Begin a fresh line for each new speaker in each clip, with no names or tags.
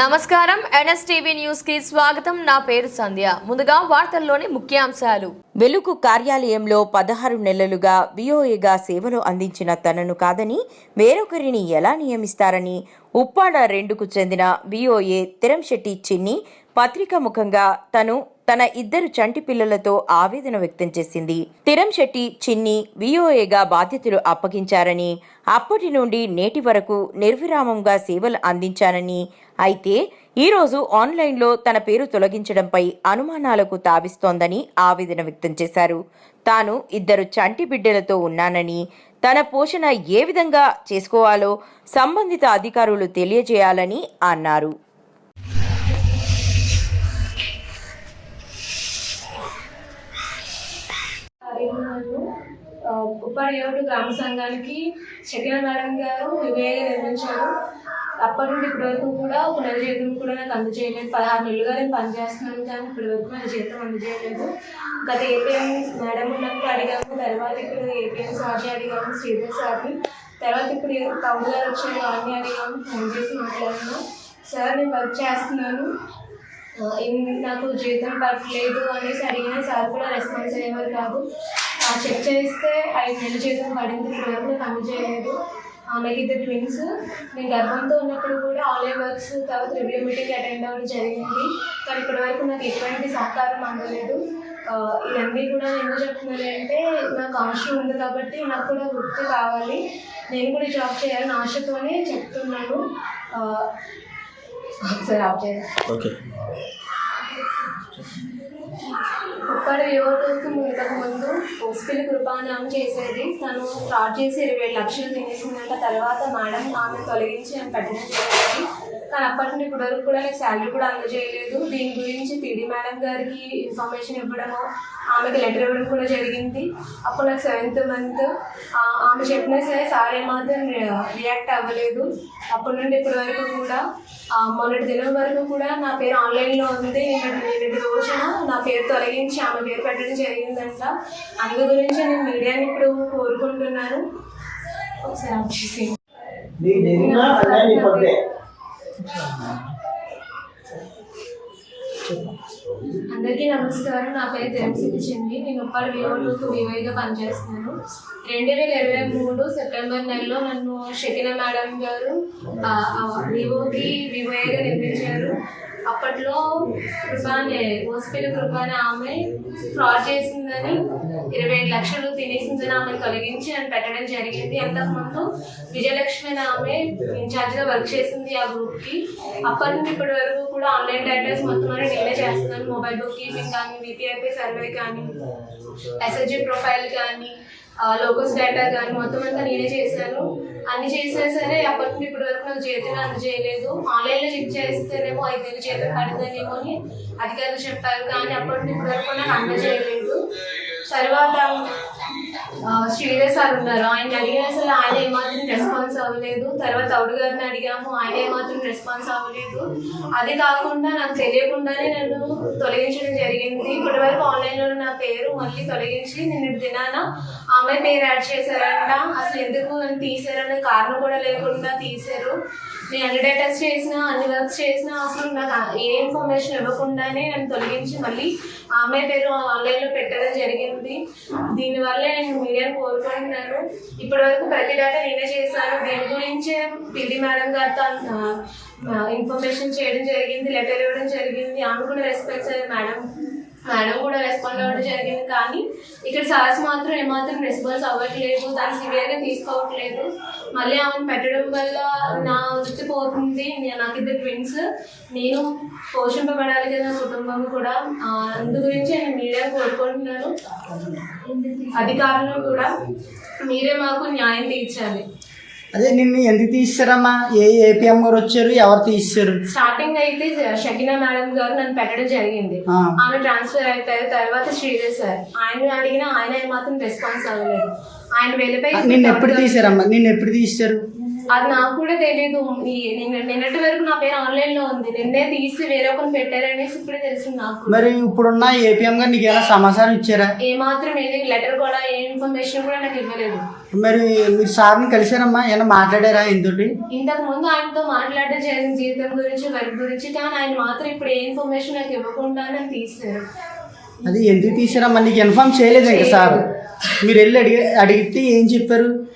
నమస్కారం. ఎన్ఎస్టీవీ న్యూస్కి స్వాగతం. నా పేరు సంధ్య. ముందుగా వార్తల్లోని ముఖ్యాంశాలు.
వెలుగు కార్యాలయంలో పదహారు నెలలుగా విఓఏగా సేవలు అందించిన తనను కాదని వేరొకరిని ఎలా నియమిస్తారని ఉప్పాడ రెండుకు చెందిన విఓఏ తిరంశెట్టి చిన్ని పత్రిక ముఖంగా తను తన ఇద్దరు చంటి పిల్లలతో ఆవేదన వ్యక్తం చేసింది. తిరంశెట్టి చిన్ని విఓఏగా బాధ్యతలు అప్పగించారని అప్పటి నుండి నేటి వరకు నిర్విరామంగా సేవలు అందించానని అయితే ఈరోజు ఆన్లైన్లో తన పేరు తొలగించడంపై అనుమానాలకు తావిస్తోందని ఆవేదన వ్యక్తం చేశారు. తాను ఇద్దరు చంటి బిడ్డలతో ఉన్నానని తన పోషణ ఏ విధంగా చేసుకోవాలో సంబంధిత అధికారులు తెలియజేయాలని అన్నారు.
ఉప్పాడు ఏడు గ్రామ సంఘానికి శకిన మేడం గారు వివేగా నిర్మించారు. అప్పటి నుండి ఇప్పటి వరకు కూడా ఒక నెల జీతం కూడా నాకు అందజేయలేదు. పదహారు నెలలుగా నేను పనిచేస్తున్నాను కానీ ఇప్పటి వరకు నాకు జీతం అందజేయలేదు. గత ఏపీఎం మేడం ఉన్నప్పుడు అడిగాము తర్వాత ఇక్కడ ఏపీఎం సార్ని అడిగాము శ్రీధర్ సార్ని. తర్వాత ఇప్పుడు టౌన్ గారు వచ్చారు వారిని అడిగాము ఫోన్ చేసి మాట్లాడుతున్నాను సార్ నేను వర్క్ చేస్తున్నాను. నాకు జీతం పడలేదు అనేసి అడిగిన సార్ కూడా రెస్పాన్స్ అయ్యేవారు కాదు. చెక్ చేస్తే ఐదు నెలల జీతం పడింది. ఇప్పటివరకు నాకు అందజేయలేదు. ఆమెకి ఇద్దరు ట్విన్స్ నేను గర్భంతో ఉన్నప్పుడు కూడా ఆన్లైన్ వర్క్స్ తర్వాత రివ్యూ మీటింగ్ అటెండ్ అవ్వడం జరిగింది. కానీ ఇప్పటివరకు నాకు ఎటువంటి సహకారం అందలేదు. ఆ, ఇవన్నీ కూడా నేను ఎందుకు చెప్తున్నాను అంటే నాకు అవసరం ఉంది కాబట్టి నాకు కూడా వృత్తి కావాలి. నేను కూడా జాబ్ చేయాలని ఆశతోనే చెప్తున్నాను. ఆ, ఒకసారి ఆఫ్
ఓకే.
ఉప్పాడు యువతకు ఇంతకు ముందు హోస్పిల్ కృపానామం చేసేది. తను స్టార్ట్ చేసి ఇరవై లక్షలు తినేసిందంట. తర్వాత మేడం ఆమె తొలగించి ఆమె పెట్టడం జరిగింది. కానీ అప్పటి నుండి ఇప్పటి వరకు కూడా నాకు శాలరీ కూడా అందజేయలేదు దీని గురించి టీడీ మేడం గారికి ఇన్ఫర్మేషన్ ఇవ్వడము ఆమెకి లెటర్ ఇవ్వడం కూడా జరిగింది అప్పుడు నాకు సెవెంత్ మంత్ ఆమె చెప్పినా సరే సార్ ఏమాత్రం రియాక్ట్ అవ్వలేదు అప్పటి నుండి ఇప్పటి వరకు కూడా మొన్నటి దినం వరకు కూడా నా పేరు ఆన్లైన్లో ఉంది నేను నిన్నటి రోజున నా పేరు తొలగించి ఆమె పేరు పెట్టడం జరిగిందంట అందు గురించి నేను మీడియాని ఇప్పుడు కోరుకుంటున్నాను ఒకసారి అందరికీ నమస్కారం. నా పేరు తెలంసిద్ధి చెంది. నేను ఉప్పాడు వివోటూకు వివోగా పనిచేస్తున్నాను. రెండు వేల ఇరవై మూడు సెప్టెంబర్ నెలలో నన్ను షకిన మేడం గారు వివోకి వివోగా నిర్మించారు అప్పట్లో కృపానే హోస్పిటల్ కృపానే ఆమె ఫ్రాడ్ చేసిందని ఇరవై ఐదు లక్షలు తినేసిందని ఆమె తొలగించి అని పెట్టడం జరిగింది. అంతకుముందు విజయలక్ష్మి ఆమె ఇన్ఛార్జ్గా వర్క్ చేసింది ఆ గ్రూప్కి. అప్పటి నుండి ఇప్పటి వరకు కూడా ఆన్లైన్ డేటాస్ మొత్తం అని నేనే చేస్తున్నాను మొబైల్ బుక్ కీపింగ్ కానీ V P I P survey కానీ ఎస్ఎస్జి ప్రొఫైల్ కానీ లోకస్ డేటా కానీ మొత్తం అంతా నేనే చేశాను. అన్ని చేసినా సరే అప్పటి నుండి ఇప్పటి వరకు నాకు జీతం అందజేయలేదు. ఆన్లైన్లో చెక్ చేస్తేనేమో ఐదు నెలలు చేత పడతానేమో అని అధికారులు చెప్పారు. కానీ అప్పటి నుంచి వరకు నాకు అందజేయలేదు తర్వాత శ్రీధర్ సార్ ఉన్నారు. ఆయన అడిగిన అసలు ఆయన ఏమాత్రం రెస్పాన్స్ అవ్వలేదు. తర్వాత అవుడు గారిని అడిగాము. ఆయన ఏమాత్రం రెస్పాన్స్ అవ్వలేదు. అది కాకుండా నాకు తెలియకుండానే నన్ను తొలగించడం జరిగింది. ఇప్పటి వరకు ఆన్లైన్లో నా పేరు మళ్ళీ తొలగించి నేను దినాన ఆమె పేరు యాడ్ చేశారంట. అసలు ఎందుకు నన్ను తీసారనే కారణం కూడా లేకుండా తీశారు. నేను అన్ని డేటాస్ చేసిన అన్ని వర్క్స్ చేసినా అసలు నాకు ఏ ఇన్ఫర్మేషన్ ఇవ్వకుండానే నన్ను తొలగించి మళ్ళీ ఆమె పేరు ఆన్లైన్లో పెట్టడం జరిగింది. దీనివల్ల నేను మీడియాను కోరుకుంటున్నాను. ఇప్పటి వరకు ప్రతి డేటా నేనే చేశాను దీని గురించి పిల్లి మేడం గారితో ఇన్ఫర్మేషన్ చేయడం జరిగింది లెటర్ ఇవ్వడం జరిగింది. ఆమె కూడా రెస్పెక్ట్స్ అయ్యే మేడం. మేడం కూడా రెస్పాండ్ అవ్వడం జరిగింది. కానీ ఇక్కడ సార్స్ మాత్రం ఏమాత్రం రెస్పాన్స్ అవ్వట్లేదు. దాన్ని సివియర్గా తీసుకోవట్లేదు. మళ్ళీ ఆమెను పెట్టడం వల్ల నా వృత్తి పోతుంది. నాకు ఇద్దరు ట్విన్స్ నేను పోషింపబడాలి కదా నా కుటుంబం కూడా. అందు గురించి నేను మీడియా కోరుకుంటున్నాను. అధికారులు కూడా మీరే మాకు న్యాయం తీర్చాలి.
అదే నిన్ను ఎందుకు తీస్తారమ్మా ఏ ఏపీఎం గారు వచ్చారు? ఎవరు తీస్తారు
స్టార్టింగ్ అయితే షకినా మేడం గారు నన్ను పెట్టడం జరిగింది. ఆమె ట్రాన్స్ఫర్ అయిపోయారు తర్వాత శ్రీధర్ సార్ ఆయన అడిగినా ఆయన మాత్రం రెస్పాన్స్ అవ్వలేదు. ఆయన వెళ్ళిపోయి
నిన్ను ఎప్పుడు తీసారమ్మా నిన్ను ఎప్పుడు తీస్తారు
అది నాకు కూడా నిన్న- నిన్నటి వరకు నా పేరు ఆన్లైన్లో ఉంది. నిన్నే తీసి వేరే ఒకరిని పెట్టారనేసి ఇప్పుడే తెలిసింది నాకు.
మరి ఇప్పుడున్న ఏపీఎం గారు నీకు ఏమైనా సమాచారం ఇచ్చారా?
ఏ మాత్రం ఏది లెటర్ కూడా ఏ ఇన్ఫర్మేషన్ కూడా నాకు ఇవ్వలేదు.
మరి మీరు సార్ని కలిసారమ్మా ఏమైనా మాట్లాడారా ఇంతటి?
ఇంతకు ముందు ఆయనతో మాట్లాడే చేసిన జీవితం గురించి వర్క్ గురించి కానీ ఆయన మాత్రం ఇప్పుడు ఏ ఇన్ఫర్మేషన్ నాకు ఇవ్వకుండా నన్ను తీశారు.
అది ఎందుకు తీసారమ్మా నీకు ఇన్ఫార్మ్ చేయలేదు ఇంకా సార్. మీరు వెళ్ళి అడిగి అడిగితే ఏం చెప్పారు?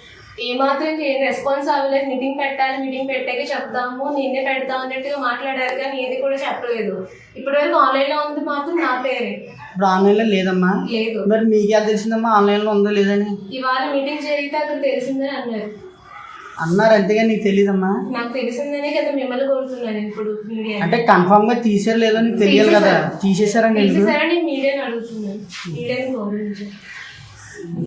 ఏ మాత్రం ఏం రెస్పాన్స్ అవ్వలేదు. మీటింగ్ పెట్టాలి మీటింగ్ పెట్టాక చెప్తాము నిన్నే పెడతాం అన్నట్టుగా మాట్లాడారు కానీ ఏది కూడా చెప్పలేదు. ఇప్పటి వరకు ఆన్లైన్లో ఉంది మాత్రం నా పేరే.
ఇప్పుడు ఆన్లైన్లో లేదమ్మా.
లేదు.
మరి మీకు ఎలా తెలిసిందమ్మా? ఆన్లైన్లో ఉందో లేదని?
ఇవాళ మీటింగ్ జరిగితే అక్కడ తెలిసిందని అన్నారు.
అన్నారు అంతేగాని నీకు తెలియదమ్మా
నాకు తెలిసిందనే కదా మిమ్మల్ని కోరుతున్నాను ఇప్పుడు
అంటే కన్ఫామ్గా తీసారు లేదో నీకు తెలియాలి కదా.
తీసేసారని మీడియాని అడుగుతున్నాను. మీడియాని గౌరవించాను